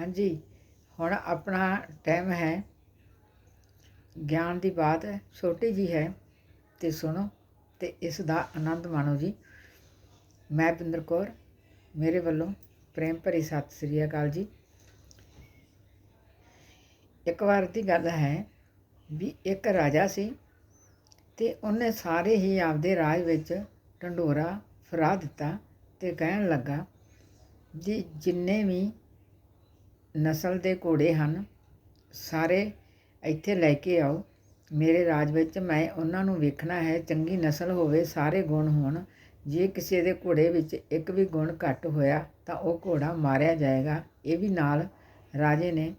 ਹਾਂਜੀ, ਹੁਣ ਆਪਣਾ ਟਾਈਮ ਹੈ। ਗਿਆਨ ਦੀ ਬਾਤ ਹੈ, ਛੋਟੀ ਜੀ ਹੈ ਤੇ ਸੁਣੋ ਤੇ ਇਸ ਦਾ ਆਨੰਦ ਮਾਣੋ ਜੀ। ਮੈਂ ਪਿੰਦਰ ਕੌਰ, ਮੇਰੇ ਵੱਲੋਂ ਪ੍ਰੇਮ ਭਰੀ ਸਤਿ ਸ੍ਰੀ ਅਕਾਲ ਜੀ। ਇੱਕ ਵਾਰ ਦੀ ਗੱਲ ਹੈ ਵੀ ਇੱਕ ਰਾਜਾ ਸੀ ਤੇ ਉਹਨੇ ਸਾਰੇ ਹੀ ਆਪਦੇ ਰਾਜ ਵਿੱਚ ਢੰਡੋਰਾ ਫਰਾ ਦਿੱਤਾ ਤੇ ਕਹਿਣ ਲੱਗਾ ਜੀ ਜਿੰਨੇ ਵੀ ਨਸਲ ਦੇ ਘੋੜੇ ਹਨ। ਸਾਰੇ ਇੱਥੇ ਲੈ ਕੇ ਆਓ। ਮੇਰੇ ਰਾਜ ਵਿੱਚ ਮੈਂ ਉਹਨਾਂ ਨੂੰ ਵੇਖਣਾ ਹੈ, ਚੰਗੀ ਨਸਲ ਹੋਵੇ, ਸਾਰੇ ਗੁਣ ਹੋਣ। ਜੇ ਕਿਸੇ ਦੇ ਘੋੜੇ ਵਿੱਚ ਇੱਕ ਵੀ ਗੁਣ ਘੱਟ ਹੋਇਆ ਤਾਂ ਉਹ ਘੋੜਾ ਮਾਰਿਆ ਜਾਏਗਾ। ਇਹ ਵੀ ਨਾਲ ਰਾਜੇ ਨੇ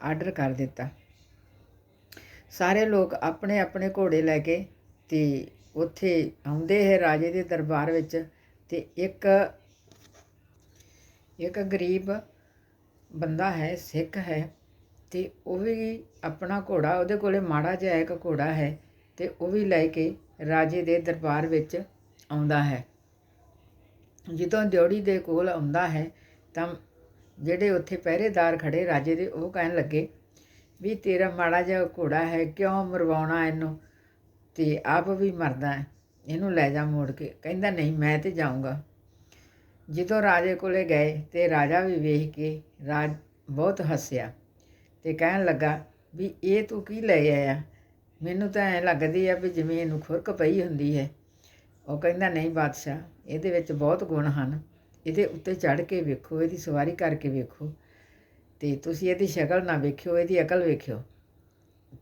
ਆਰਡਰ ਕਰ ਦਿੱਤਾ। ਸਾਰੇ ਲੋਕ ਆਪਣੇ ਆਪਣੇ ਘੋੜੇ ਲੈ ਕੇ ਤੇ ਉੱਥੇ ਆਉਂਦੇ ਹੈ ਰਾਜੇ ਦੇ ਦਰਬਾਰ ਵਿੱਚ ਤੇ ਇੱਕ ਇੱਕ ਗਰੀਬ ਬੰਦਾ ਹੈ, ਸਿੱਖ ਹੈ ਅਤੇ ਉਹ ਵੀ ਆਪਣਾ ਘੋੜਾ ਉਹਦੇ ਕੋਲ ਮਾੜਾ ਜਿਹਾ ਇੱਕ ਘੋੜਾ ਹੈ ਅਤੇ ਉਹ ਵੀ ਲੈ ਕੇ ਰਾਜੇ ਦੇ ਦਰਬਾਰ ਵਿੱਚ ਆਉਂਦਾ ਹੈ। ਜਦੋਂ ਦਿਉੜੀ ਦੇ ਕੋਲ ਆਉਂਦਾ ਹੈ ਤਾਂ ਜਿਹੜੇ ਉੱਥੇ ਪਹਿਰੇਦਾਰ ਖੜੇ ਰਾਜੇ ਦੇ, ਉਹ ਕਹਿਣ ਲੱਗੇ, ਵੀ ਤੇਰਾ ਮਾੜਾ ਜਿਹਾ ਘੋੜਾ ਹੈ, ਕਿਉਂ ਮਰਵਾਉਣਾ ਇਹਨੂੰ? ਤੇ ਆਪ ਵੀ ਮਰਦਾ ਹੈ, ਇਹਨੂੰ ਲੈ ਜਾ ਮੋੜ ਕੇ। ਕਹਿੰਦਾ, ਨਹੀਂ, ਮੈਂ ਤੇ ਜਾਊਂਗਾ। ਜਦੋਂ ਰਾਜੇ ਕੋਲੇ ਗਏ ਤੇ ਰਾਜਾ ਵੀ ਵੇਖ ਕੇ ਰਾਜ ਬਹੁਤ ਹੱਸਿਆ ਅਤੇ ਕਹਿਣ ਲੱਗਾ ਵੀ ਇਹ ਤੂੰ ਕੀ ਲੈ ਆਇਆ? ਮੈਨੂੰ ਤਾਂ ਐਂ ਲੱਗਦੀ ਆ ਵੀ ਜਿਵੇਂ ਇਹਨੂੰ ਖੁਰਕ ਪਈ ਹੁੰਦੀ ਹੈ। ਉਹ ਕਹਿੰਦਾ, ਨਹੀਂ ਬਾਦਸ਼ਾਹ, ਇਹਦੇ ਵਿੱਚ ਬਹੁਤ ਗੁਣ ਹਨ। ਇਹਦੇ ਉੱਤੇ ਚੜ੍ਹ ਕੇ ਵੇਖੋ, ਇਹਦੀ ਸਵਾਰੀ ਕਰਕੇ ਵੇਖੋ ਤੇ ਤੁਸੀਂ ਇਹਦੀ ਸ਼ਕਲ ਨਾ ਵੇਖਿਓ, ਇਹਦੀ ਅਕਲ ਵੇਖਿਓ।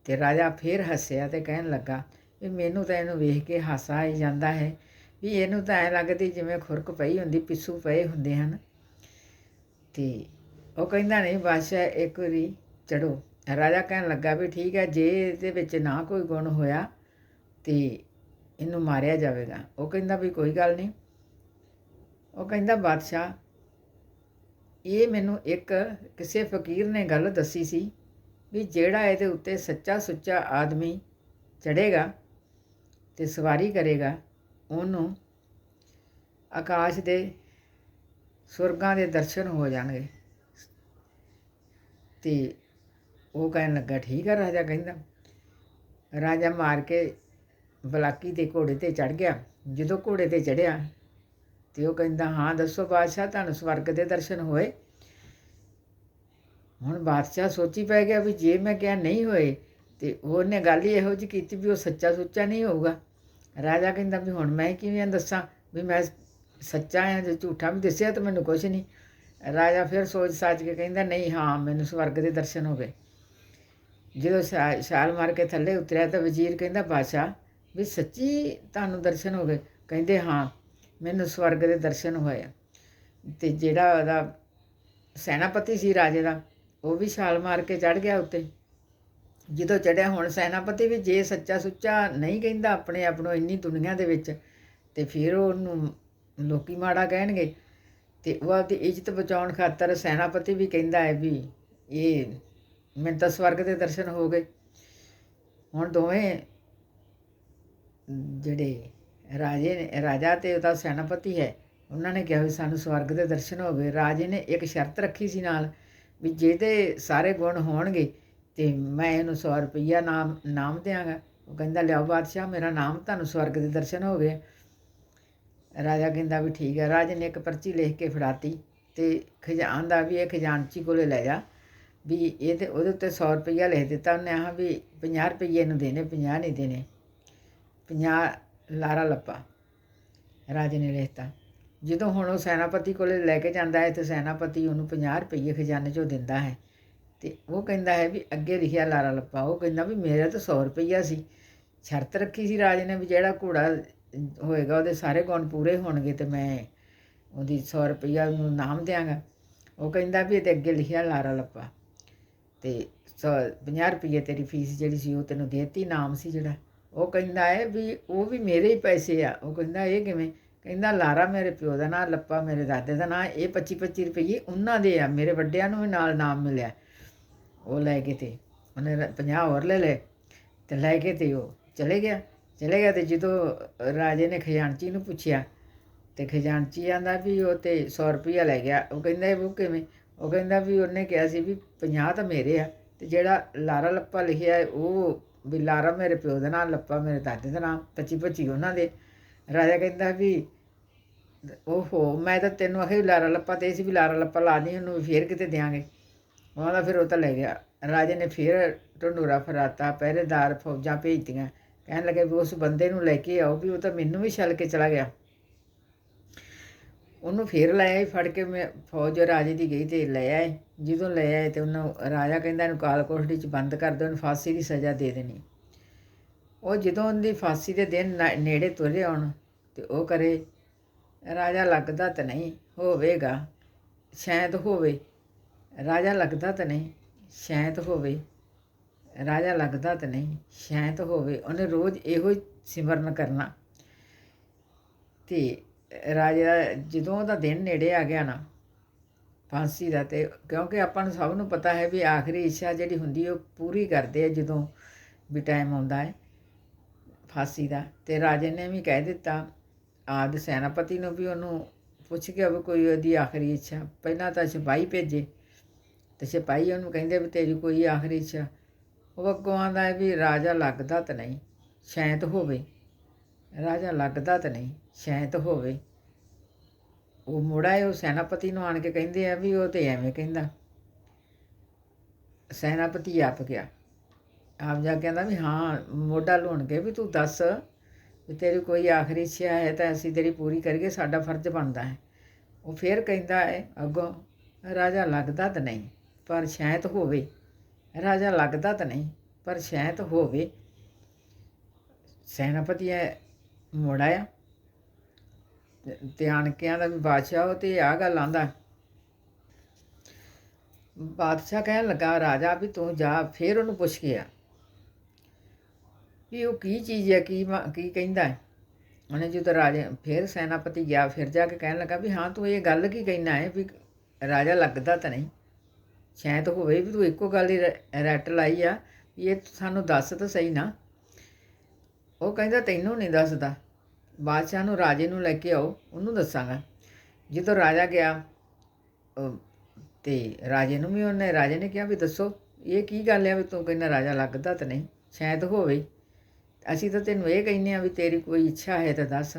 ਤੇ ਰਾਜਾ ਫੇਰ ਹੱਸਿਆ ਤੇ ਕਹਿਣ ਲੱਗਾ, ਵੀ ਮੈਨੂੰ ਤਾਂ ਇਹਨੂੰ ਵੇਖ ਕੇ ਹਾਸਾ ਆਈ ਜਾਂਦਾ ਹੈ ਵੀ ਇਹਨੂੰ ਤਾਂ ਐ ਲੱਗਦੀ ਜਿਵੇਂ ਖੁਰਕ ਪਈ ਹੁੰਦੀ, ਪਿੱਸੂ ਪਏ ਹੁੰਦੇ ਹਨ। ਤੇ ਉਹ ਕਹਿੰਦਾ ਨਹੀਂ ਬਾਦਸ਼ਾਹ ਇੱਕ ਵਾਰੀ ਚੜੋ ਰਾਜਾ ਕਹਿਣ ਲੱਗਾ ਵੀ ਠੀਕ ਹੈ, ਜੇ ਇਹਦੇ ਵਿੱਚ ਨਾ ਕੋਈ ਗੁਣ ਹੋਇਆ ਤੇ ਇਹਨੂੰ ਮਾਰਿਆ ਜਾਵੇਗਾ। ਉਹ ਕਹਿੰਦਾ ਵੀ ਕੋਈ ਗੱਲ ਨਹੀਂ। ਉਹ ਕਹਿੰਦਾ, ਬਾਦਸ਼ਾਹ, ਇਹ ਮੈਨੂੰ ਇੱਕ ਕਿਸੇ ਫਕੀਰ ਨੇ ਗੱਲ ਦੱਸੀ ਸੀ ਵੀ ਜਿਹੜਾ ਇਹਦੇ ਉੱਤੇ ਸੱਚਾ ਸੁੱਚਾ ਆਦਮੀ ਚੜੇਗਾ ਤੇ ਸਵਾਰੀ ਕਰੇਗਾ, ਉਹਨੂੰ ਆਕਾਸ਼ ਦੇ ਸੁਰਗਾਂ ਦੇ ਦਰਸ਼ਨ ਹੋ ਜਾਣਗੇ। ਤੇ ਉਹ ਕਹਿਣ ਲੱਗਾ, ਠੀਕ ਆ ਰਾਜਾ, ਕਹਿੰਦਾ। ਰਾਜਾ ਮਾਰ ਕੇ ਬਲਾਕੀ ਦੇ ਘੋੜੇ ਤੇ ਚੜ ਗਿਆ। ਜਦੋਂ ਘੋੜੇ ਤੇ ਚੜਿਆ ਤੇ ਉਹ ਕਹਿੰਦਾ, ਹਾਂ, ਦੱਸੋ ਬਾਦਸ਼ਾਹ, ਤੁਹਾਨੂੰ ਸਵਰਗ ਦੇ ਦਰਸ਼ਨ ਹੋਏ? ਹੁਣ ਬਾਦਸ਼ਾਹ ਸੋਚੀ ਪੈ ਗਿਆ ਵੀ ਜੇ ਮੈਂ ਕਿਹਾ ਨਹੀਂ ਹੋਏ ਤੇ ਉਹਨੇ ਗੱਲ ਹੀ ਇਹੋ ਜਿਹੀ ਕੀਤੀ ਵੀ ਉਹ ਸੱਚਾ ਸੁੱਚਾ ਨਹੀਂ ਹੋਊਗਾ। ਰਾਜਾ ਕਹਿੰਦਾ ਵੀ ਹੁਣ ਮੈਂ ਕਿਵੇਂ ਦੱਸਾਂ ਵੀ ਮੈਂ ਸੱਚਾ ਆ ਜੇ ਝੂਠਾ? ਵੀ ਦੱਸਿਆ ਤਾਂ ਮੈਨੂੰ ਕੁਝ ਨਹੀਂ। ਰਾਜਾ ਫਿਰ ਸੋਚ ਸਾਚ ਕੇ ਕਹਿੰਦਾ, ਨਹੀਂ ਹਾਂ, ਮੈਨੂੰ ਸਵਰਗ ਦੇ ਦਰਸ਼ਨ ਹੋ ਗਏ। ਜਦੋਂ ਛਾ- ਛਾਲ ਮਾਰ ਕੇ ਥੱਲੇ ਉਤਰਿਆ ਤਾਂ ਵਜ਼ੀਰ ਕਹਿੰਦਾ, ਬਾਦਸ਼ਾਹ, ਵੀ ਸੱਚੀ ਤੁਹਾਨੂੰ ਦਰਸ਼ਨ ਹੋ ਗਏ? ਕਹਿੰਦੇ, ਹਾਂ, ਮੈਨੂੰ ਸਵਰਗ ਦੇ ਦਰਸ਼ਨ ਹੋਏ ਆ। ਤੇ ਜਿਹੜਾ ਉਹਦਾ ਸੈਨਾਪਤੀ ਸੀ ਰਾਜੇ ਦਾ, ਉਹ ਵੀ ਛਾਲ ਮਾਰ ਕੇ ਚੜ ਗਿਆ ਉੱਤੇ। ਜਦੋਂ ਚੜਿਆ ਹੁਣ ਸੈਨਾਪਤੀ ਵੀ ਜੇ ਸੱਚਾ ਸੁੱਚਾ ਨਹੀਂ ਕਹਿੰਦਾ, ਆਪਣੇ ਆਪ ਨੂੰ ਇੰਨੀ ਦੁਨੀਆ ਦੇ ਵਿੱਚ, ਤੇ ਫਿਰ ਉਹਨੂੰ ਲੋਕੀ ਮਾੜਾ ਕਹਿਣਗੇ। ਤੇ ਉਹ ਆਪਦੀ ਇੱਜ਼ਤ ਬਚਾਉਣ ਖਾਤਰ ਸੈਨਾਪਤੀ ਵੀ ਕਹਿੰਦਾ ਹੈ ਵੀ ਇਹ ਮੈਨੂੰ ਤਾਂ ਸਵਰਗ ਦੇ ਦਰਸ਼ਨ ਹੋ ਗਏ। ਹੁਣ ਦੋਵੇਂ ਜਿਹੜੇ ਰਾਜੇ ਨੇ, ਰਾਜਾ ਤੇ ਉਹਦਾ ਸੈਨਾਪਤੀ ਹੈ, ਉਹਨਾਂ ਨੇ ਕਿਹਾ ਵੀ ਸਾਨੂੰ ਸਵਰਗ ਦੇ ਦਰਸ਼ਨ ਹੋ ਗਏ। ਰਾਜੇ ਨੇ ਇੱਕ ਸ਼ਰਤ ਰੱਖੀ ਸੀ ਨਾਲ ਵੀ ਜਿਹਦੇ ਸਾਰੇ ਗੁਣ ਹੋਣਗੇ ਤੇ ਮੈਂ ਇਹਨੂੰ 100 ਰੁਪਈਆ ਨਾਮ ਨਾਮ ਦਿਆਂਗਾ। ਉਹ ਕਹਿੰਦਾ, ਲਿਆਓ ਬਾਦਸ਼ਾਹ, ਮੇਰਾ ਨਾਮ ਤੁਹਾਨੂੰ ਸਵਰਗ ਦੇ ਦਰਸ਼ਨ ਹੋ ਗਏ। ਰਾਜਾ ਕਹਿੰਦਾ ਵੀ ਠੀਕ ਹੈ ਰਾਜੇ ਨੇ ਇੱਕ ਪਰਚੀ ਲਿਖ ਕੇ ਫੜਾਤੀ ਤੇ ਖਜ਼ਾਨ ਦਾ ਵੀ ਇਹ ਖਜ਼ਾਨਚੀ ਕੋਲੇ ਲੈ ਜਾ ਵੀ ਇਹਦੇ ਉਹਦੇ ਉੱਤੇ 100 ਰੁਪਈਆ ਲਿਖ ਦਿੱਤਾ ਉਹਨੇ, ਆਹ ਵੀ 50 ਰੁਪਈਏ ਨੂੰ ਦੇਣੇ 50 ਨਹੀਂ ਦੇਣੇ 50 ਲਾਰਾ ਲੱਪਾ ਰਾਜੇ ਨੇ ਲਿਖਤਾ। ਜਦੋਂ ਹੁਣ ਉਹ ਸੈਨਾਪਤੀ ਕੋਲੇ ਲੈ ਕੇ ਜਾਂਦਾ ਹੈ ਤੇ ਸੈਨਾਪਤੀ ਉਹਨੂੰ 50 ਰੁਪਈਏ ਖਜ਼ਾਨੇ ਚੋਂ ਦਿੰਦਾ ਹੈ ਤੇ ਉਹ ਕਹਿੰਦਾ ਹੈ ਵੀ ਅੱਗੇ ਲਿਖਿਆ ਲਾਰਾ ਲੱਪਾ ਉਹ ਕਹਿੰਦਾ ਵੀ ਮੇਰਾ ਤਾਂ 100 ਰੁਪਈਆ ਸੀ, ਸ਼ਰਤ ਰੱਖੀ ਸੀ ਰਾਜੇ ਨੇ ਵੀ ਜਿਹੜਾ ਘੋੜਾ ਹੋਏਗਾ, ਉਹਦੇ ਸਾਰੇ ਗੁਣ ਪੂਰੇ ਹੋਣਗੇ ਤੇ ਮੈਂ ਉਹਦੀ 100 ਰੁਪਈਆ ਨੂੰ ਨਾਮ ਦਿਆਂਗਾ। ਉਹ ਕਹਿੰਦਾ ਵੀ ਇਹਦੇ ਅੱਗੇ ਲਿਖਿਆ ਲਾਰਾ ਲੱਪਾ। ਤੇ 50 ਰੁਪਈਏ ਤੇਰੀ ਫੀਸ ਜਿਹੜੀ ਸੀ ਉਹ ਤੈਨੂੰ ਦੇਤੀ, ਨਾਮ ਸੀ ਜਿਹੜਾ। ਉਹ ਕਹਿੰਦਾ ਹੈ ਵੀ, ਉਹ ਵੀ ਮੇਰੇ ਹੀ ਪੈਸੇ ਆ। ਉਹ ਕਹਿੰਦਾ ਇਹ ਕਿਵੇਂ? ਕਹਿੰਦਾ ਲਾਰਾ ਮੇਰੇ ਪਿਓ ਦਾ ਨਾਂ, ਲੱਪਾ ਮੇਰੇ ਦਾਦੇ ਦਾ ਨਾਂ, ਇਹ 25 25 ਰੁਪਈਏ ਉਹਨਾਂ ਦੇ ਆ, ਮੇਰੇ ਵੱਡਿਆਂ ਨੂੰ ਵੀ ਨਾਲ ਨਾਮ ਮਿਲਿਆ। ਉਹ ਲੈ ਕੇ ਤੇ, ਉਹਨੇ 50 ਹੋਰ ਲੈ ਲਏ ਤੇ ਲੈ ਕੇ ਤੇ ਉਹ ਚਲੇ ਗਿਆ। ਚਲੇ ਗਿਆ ਤੇ ਜਦੋਂ ਰਾਜੇ ਨੇ ਖਜ਼ਾਨਚੀ ਨੂੰ ਪੁੱਛਿਆ ਤੇ ਖਜ਼ਾਨਚੀ ਆਂਦਾ ਵੀ ਉਹ ਤੇ 100 ਰੁਪਈਆ ਲੈ ਗਿਆ। ਉਹ ਕਹਿੰਦਾ, ਇਹ ਉਹ ਕਿਵੇਂ? ਉਹ ਕਹਿੰਦਾ ਵੀ ਉਹਨੇ ਕਿਹਾ ਸੀ ਵੀ 50 ਤਾਂ ਮੇਰੇ ਆ ਤੇ ਜਿਹੜਾ ਲਾਰਾ ਲੱਪਾ ਲਿਖਿਆ ਉਹ ਵੀ ਲਾਰਾ ਮੇਰੇ ਪਿਓ ਦਾ ਨਾਮ ਲੱਪਾ ਮੇਰੇ ਦਾਦੇ ਦਾ ਨਾਮ 25 25 ਉਹਨਾਂ ਦੇ। ਰਾਜਾ ਕਹਿੰਦਾ ਵੀ ਓਹੋ, ਮੈਂ ਤਾਂ ਤੈਨੂੰ ਆਖਿਆ ਵੀ ਲਾਰਾ ਲੱਪਾ ਤੇ ਸੀ ਵੀ ਲਾਰਾ ਲੱਪਾ ਲਾ ਦੀ, ਉਹਨੂੰ ਵੀ ਫੇਰ ਕਿਤੇ ਦਿਆਂਗੇ। ਉਹਨਾਂ ਦਾ ਫਿਰ ਉਹ ਤਾਂ ਲੈ ਗਿਆ। ਰਾਜੇ ਨੇ ਫਿਰ ਢੰਡੂਰਾ ਫਰਾਤਾ, ਪਹਿਰੇਦਾਰ ਫੌਜਾਂ ਭੇਜਤੀਆਂ। ਕਹਿਣ ਲੱਗੇ ਵੀ ਉਸ ਬੰਦੇ ਨੂੰ ਲੈ ਕੇ ਆਓ ਵੀ ਉਹ ਤਾਂ ਮੈਨੂੰ ਵੀ ਛਲ ਕੇ ਚਲਾ ਗਿਆ। ਉਹਨੂੰ ਫੇਰ ਲੈ ਆਏ, ਫੜ ਕੇ ਮੈਂ ਫੌਜ ਰਾਜੇ ਦੀ ਗਈ ਤੇ ਲੈ ਆਏ। ਜਦੋਂ ਲੈ ਆਏ ਤੇ ਉਹਨੂੰ ਰਾਜਾ ਕਹਿੰਦਾ ਇਹਨੂੰ ਕਾਲ ਕੋਠੜੀ 'ਚ ਬੰਦ ਕਰ ਦਿਓ, ਇਹਨੂੰ ਫਾਂਸੀ ਦੀ ਸਜ਼ਾ ਦੇ ਦੇਣੀ। ਉਹ ਜਦੋਂ ਉਹਦੀ ਫਾਂਸੀ ਦੇ ਦਿਨ ਨਾ- ਨੇੜੇ ਤੁਰੇ ਆਉਣ ਤੇ ਉਹ ਕਰੇ, ਰਾਜਾ ਲੱਗਦਾ ਤਾਂ ਨਹੀਂ, ਹੋਵੇਗਾ, ਸ਼ਾਇਦ ਹੋਵੇ। ਰਾਜਾ ਲੱਗਦਾ ਤਾਂ ਨਹੀਂ, ਸ਼ਾਇਦ ਹੋਵੇ। ਰਾਜਾ ਲੱਗਦਾ ਤਾਂ ਨਹੀਂ, ਸ਼ਾਇਦ ਹੋਵੇ, ਉਹਨੇ ਰੋਜ਼ ਇਹੋ ਹੀ ਸਿਮਰਨ ਕਰਨਾ। ਤੇ ਰਾਜਾ ਜਦੋਂ ਉਹਦਾ ਦਿਨ ਨੇੜੇ ਆ ਗਿਆ ਨਾ, ਫਾਂਸੀ ਦਾ, ਤੇ ਕਿਉਂਕਿ ਆਪਾਂ ਨੂੰ ਸਭ ਨੂੰ ਪਤਾ ਹੈ ਵੀ ਆਖਰੀ ਇੱਛਾ ਜਿਹੜੀ ਹੁੰਦੀ ਉਹ ਪੂਰੀ ਕਰਦੇ ਆ ਜਦੋਂ ਵੀ ਟਾਈਮ ਆਉਂਦਾ ਹੈ ਫਾਂਸੀ ਦਾ। ਤੇ ਰਾਜੇ ਨੇ ਵੀ ਕਹਿ ਦਿੱਤਾ, ਆਦ ਸੈਨਾਪਤੀ ਨੂੰ ਵੀ ਉਹਨੂੰ ਪੁੱਛ ਕੇ ਵੀ ਕੋਈ ਉਹਦੀ ਆਖਰੀ ਇੱਛਾ। ਪਹਿਲਾਂ ਤਾਂ ਸਿਪਾਹੀ ਭੇਜੇ, ਤੇ ਸਿਪਾਹੀ ਉਹਨੂੰ ਕਹਿੰਦੇ ਵੀ ਤੇਰੀ ਕੋਈ ਆਖਰੀ ਇੱਛਾ ਉਹ ਅੱਗੋਂ ਆਂਦਾ ਹੈ ਵੀ ਰਾਜਾ ਲੱਗਦਾ ਤਾਂ ਨਹੀਂ, ਸੈਂਤ ਹੋਵੇ। ਰਾਜਾ ਲੱਗਦਾ ਤਾਂ ਨਹੀਂ, ਸੈਂਤ ਹੋਵੇ। ਉਹ ਮੁੜਾ ਹੈ ਉਹ ਸੈਨਾਪਤੀ ਨੂੰ ਆਣ ਕੇ ਕਹਿੰਦੇ ਆ ਵੀ ਉਹ ਤੇ ਐਵੇਂ ਕਹਿੰਦਾ। ਸੈਨਾਪਤੀ ਆਪ ਗਿਆ। ਆਪ ਜਾ ਕੇ ਕਹਿੰਦਾ ਵੀ ਹਾਂ, ਮੋਢਾ ਲੋਣ ਕੇ ਵੀ ਤੂੰ ਦੱਸ ਵੀ ਤੇਰੀ ਕੋਈ ਆਖਰੀ ਇੱਛਾ ਹੈ ਤਾਂ ਅਸੀਂ ਤੇਰੀ ਪੂਰੀ ਕਰੀਏ, ਸਾਡਾ ਫਰਜ਼ ਬਣਦਾ ਹੈ। ਉਹ ਫੇਰ ਕਹਿੰਦਾ ਹੈ, ਅੱਗੋਂ ਰਾਜਾ ਲੱਗਦਾ ਤਾਂ ਨਹੀਂ, ਪਰ ਸ਼ਾਇਦ ਹੋਵੇ। ਰਾਜਾ ਲੱਗਦਾ ਤਾਂ ਨਹੀਂ, ਪਰ ਸ਼ਾਇਦ ਹੋਵੇ। ਸੈਨਾਪਤੀ ਹੈ, ਮੁੜ ਆਇਆ। ਤੇ- ਦਾ ਵੀ ਬਾਦਸ਼ਾਹ, ਉਹ ਤੇ ਆ ਗੱਲ ਆਂਦਾ ਬਾਦਸ਼ਾਹ ਕਹਿਣ ਲੱਗਾ, ਰਾਜਾ, ਵੀ ਤੂੰ ਜਾ, ਫੇਰ ਉਹਨੂੰ ਪੁੱਛ ਕੇ ਆ। ਵੀ ਉਹ ਕੀ ਚੀਜ਼ ਹੈ, ਕੀ ਮ- ਕੀ ਕਹਿੰਦਾ ਹੈ? ਉਹਨੇ ਜਦੋਂ ਰਾਜੇ, ਫਿਰ ਸੈਨਾਪਤੀ ਗਿਆ, ਫਿਰ ਜਾ ਕੇ ਕਹਿਣ ਲੱਗਾ, ਵੀ ਹਾਂ, ਤੂੰ ਇਹ ਗੱਲ ਕੀ ਕਹਿਣਾ ਹੈ, ਵੀ ਰਾਜਾ ਲੱਗਦਾ ਤਾਂ ਨਹੀਂ ਸ਼ਾਇਦ ਹੋਵੇ ਵੀ ਤੂੰ ਇੱਕੋ ਗੱਲ ਹੀ ਰ- ਰੱਟ ਲਾਈ ਆ ਵੀ ਇਹ ਸਾਨੂੰ ਦੱਸ ਤਾਂ ਸਹੀ ਨਾ। ਉਹ ਕਹਿੰਦਾ ਤੈਨੂੰ ਨਹੀਂ ਦੱਸਦਾ। ਬਾਦਸ਼ਾਹ ਨੂੰ ਰਾਜੇ ਨੂੰ ਲੈ ਕੇ ਆਓ, ਉਹਨੂੰ ਦੱਸਾਂਗਾ। ਜਦੋਂ ਰਾਜਾ ਗਿਆ ਉਹ ਤੇ ਰਾਜੇ ਨੂੰ ਵੀ ਉਹਨੇ, ਰਾਜੇ ਨੇ ਕਿਹਾ ਵੀ ਦੱਸੋ, ਇਹ ਕੀ ਗੱਲ ਹੈ ਵੀ ਤੂੰ ਕਹਿੰਦਾ ਰਾਜਾ ਲੱਗਦਾ ਤਾਂ ਨਹੀਂ, ਸ਼ਾਇਦ ਹੋਵੇ। ਅਸੀਂ ਤਾਂ ਤੈਨੂੰ ਇਹ ਕਹਿੰਦੇ ਆ ਵੀ ਤੇਰੀ ਕੋਈ ਇੱਛਾ ਹੈ ਤਾਂ ਦੱਸ।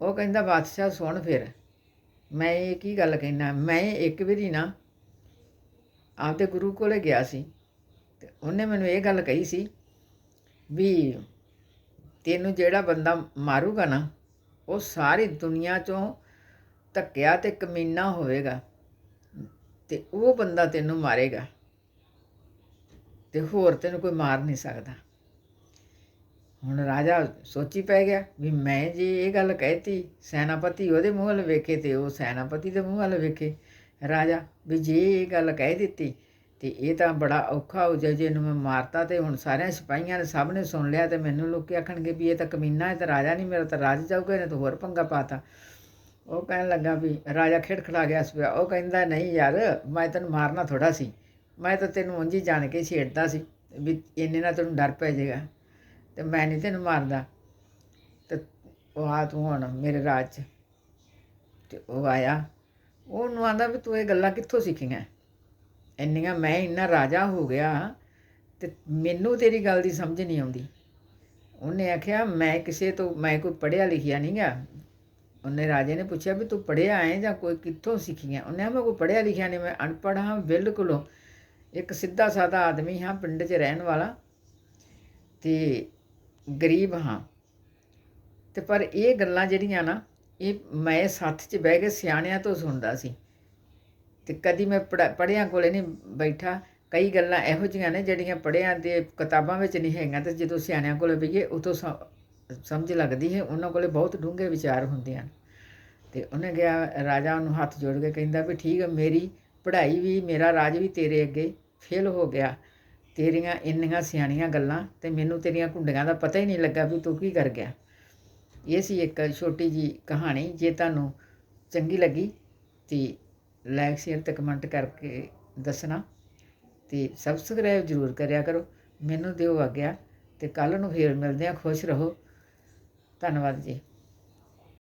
ਉਹ ਕਹਿੰਦਾ ਬਾਦਸ਼ਾਹ ਸੁਣ ਫਿਰ। ਮੈਂ ਇਹ ਕੀ ਗੱਲ ਕਹਿਣਾ ਮੈਂ ਇੱਕ ਵਾਰੀ ਨਾ ਆਪਦੇ ਗੁਰੂ ਕੋਲੇ ਗਿਆ ਸੀ ਤੇ ਉਹਨੇ ਮੈਨੂੰ ਇਹ ਗੱਲ ਕਹੀ ਸੀ ਵੀ ਤੈਨੂੰ ਜਿਹੜਾ ਬੰਦਾ ਮਾਰੂਗਾ ਨਾ, ਉਹ ਸਾਰੀ ਦੁਨੀਆ ਚੋਂ ਧੱਕਿਆ ਤੇ ਕਮੀਨਾ ਹੋਵੇਗਾ ਤੇ ਉਹ ਬੰਦਾ ਤੈਨੂੰ ਮਾਰੇਗਾ ਤੇ ਹੋਰ ਤੈਨੂੰ ਕੋਈ ਮਾਰ ਨਹੀਂ ਸਕਦਾ। ਹੁਣ ਰਾਜਾ ਸੋਚੀ ਪੈ ਗਿਆ ਵੀ ਮੈਂ ਜੇ ਇਹ ਗੱਲ ਕਹਿਤੀ ਸੈਨਾਪਤੀ ਉਹਦੇ ਮੂੰਹ ਵੱਲ ਵੇਖੇ ਤੇ ਉਹ ਸੈਨਾਪਤੀ ਦੇ ਮੂੰਹ ਵੱਲ ਵੇਖੇ ਰਾਜਾ, ਵੀ ਜੇ ਇਹ ਗੱਲ ਕਹਿ ਦਿੱਤੀ, ਤੇ ਇਹ ਤਾਂ ਬੜਾ ਔਖਾ ਹੋ ਜਾਏ ਜੇ ਇਹਨੂੰ ਮੈਂ ਮਾਰਤਾ ਤੇ ਹੁਣ ਸਾਰਿਆਂ ਸਿਪਾਹੀਆਂ ਨੇ ਸਭ ਨੇ ਸੁਣ ਲਿਆ ਤੇ ਮੈਨੂੰ ਲੋਕੀ ਆਖਣਗੇ ਵੀ ਇਹ ਤਾਂ ਕਮੀਨਾ ਹੈ ਤੇ ਰਾਜਾ ਨਹੀਂ, ਮੇਰਾ ਤਾਂ ਰਾਜ ਜਾਊਗਾ, ਇਹਨੇ ਤਾਂ ਹੋਰ ਪੰਗਾ ਪਾਤਾ। ਉਹ ਕਹਿਣ ਲੱਗਾ ਵੀ ਰਾਜਾ ਖਿੜਖੜਾ ਗਿਆ ਸੀ, ਉਹ ਕਹਿੰਦਾ, ਨਹੀਂ ਯਾਰ, ਮੈਂ ਤੈਨੂੰ ਮਾਰਨਾ ਥੋੜਾ ਸੀ। ਮੈਂ ਤਾਂ ਤੈਨੂੰ ਉਂਝ ਹੀ ਜਾਣ ਕੇ ਛੇੜਦਾ ਸੀ, ਵੀ ਇੰਨੇ ਨਾਲ ਤੈਨੂੰ ਡਰ ਪੈ ਜਾਏਗਾ, ਤੇ ਮੈਂ ਨਹੀਂ ਤੈਨੂੰ ਮਾਰਦਾ। ਤੇ ਉਹ ਆ ਤੂੰ ਹੁਣ ਮੇਰੇ ਰਾਜ 'ਚ। ਤੇ ਉਹ ਆਇਆ। ਉਹਨੂੰ ਆਂਦਾ ਵੀ ਤੂੰ ਇਹ ਗੱਲਾਂ ਕਿੱਥੋਂ ਸਿੱਖੀਆਂ? ਇੰਨੀਆਂ ਮੈਂ ਇੰਨਾ ਰਾਜਾ ਹੋ ਗਿਆ ਤੇ ਮੈਨੂੰ ਤੇਰੀ ਗੱਲ ਦੀ ਸਮਝ ਨਹੀਂ ਆਉਂਦੀ। ਉਹਨੇ ਆਖਿਆ, ਮੈਂ ਕਿਸੇ ਤੋਂ, ਮੈਂ ਕੋਈ ਪੜ੍ਹਿਆ ਲਿਖਿਆ ਨਹੀਂ ਗਾ। ਉਹਨੇ ਰਾਜੇ ਨੇ ਪੁੱਛਿਆ ਵੀ ਤੂੰ ਪੜ੍ਹਿਆ ਹੈ ਜਾਂ ਕੋਈ ਕਿੱਥੋਂ ਸਿੱਖੀਆਂ? ਉਹਨੇ ਆਖਿਆ, ਮੈਂ ਕੋਈ ਪੜ੍ਹਿਆ ਲਿਖਿਆ ਨਹੀਂ, ਮੈਂ ਅਨਪੜ੍ਹ ਹਾਂ, ਬਿਲਕੁਲ ਇੱਕ ਸਿੱਧਾ ਸਾਦਾ ਆਦਮੀ ਹਾਂ, ਪਿੰਡ 'ਚ ਰਹਿਣ ਵਾਲਾ ਤੇ ਗਰੀਬ ਹਾਂ। ਤੇ ਪਰ ਇਹ ਗੱਲਾਂ ਜਿਹੜੀਆਂ ਨਾ ਇਹ ਮੈਂ ਸੱਥ 'ਚ ਬਹਿ ਕੇ ਸਿਆਣਿਆਂ ਤੋਂ ਸੁਣਦਾ ਸੀ। ਤੇ ਕਦੀ ਮੈਂ ਪੜ੍ਹਿਆਂ ਕੋਲੇ ਨਹੀਂ ਬੈਠਾ। ਕਈ ਗੱਲਾਂ ਇਹੋ ਜਿਹੀਆਂ ਨੇ ਜਿਹੜੀਆਂ ਪੜ੍ਹਿਆਂ ਦੇ ਕਿਤਾਬਾਂ ਵਿੱਚ ਨਹੀਂ ਹੈਗੀਆਂ ਤੇ ਜਦੋਂ ਸਿਆਣਿਆਂ ਕੋਲੇ ਬਈਏ ਉਤੋਂ ਸਮਝ ਲੱਗਦੀ ਹੈ, ਉਹਨਾਂ ਕੋਲੇ ਬਹੁਤ ਡੂੰਘੇ ਵਿਚਾਰ ਹੁੰਦੇ ਹਨ। ਤੇ ਉਹਨੇ ਗਿਆ ਰਾਜਾ ਉਹਨੂੰ ਹੱਥ ਜੋੜ ਕੇ ਕਹਿੰਦਾ ਵੀ ਠੀਕ ਹੈ ਮੇਰੀ ਪੜ੍ਹਾਈ ਵੀ, ਮੇਰਾ ਰਾਜ ਵੀ ਤੇਰੇ ਅੱਗੇ ਫੇਲ ਹੋ ਗਿਆ। ਤੇਰੀਆਂ ਇੰਨੀਆਂ ਸਿਆਣੀਆਂ ਗੱਲਾਂ ਤੇ ਮੈਨੂੰ ਤੇਰੀਆਂ ਕੁੰਡੀਆਂ ਦਾ ਪਤਾ ਹੀ ਨਹੀਂ ਲੱਗਾ ਵੀ ਤੂੰ ਕੀ ਕਰ ਗਿਆ। ਇਹ ਸੀ ਇੱਕ ਛੋਟੀ ਜੀ ਕਹਾਣੀ, ਜੇ ਤੁਹਾਨੂੰ ਚੰਗੀ ਲੱਗੀ ਤੇ ਲਾਈਕ ਸ਼ੇਅਰ ਤੇ ਕਮੈਂਟ ਕਰਕੇ ਦੱਸਣਾ ਤੇ ਸਬਸਕ੍ਰਾਈਬ ਜ਼ਰੂਰ ਕਰਿਆ ਕਰੋ। ਮੈਨੂੰ ਦਿਓ ਆਗਿਆ ਤੇ ਕੱਲ ਨੂੰ ਫੇਰ ਮਿਲਦੇ ਆ ਖੁਸ਼ ਰਹੋ। ਧੰਨਵਾਦ ਜੀ।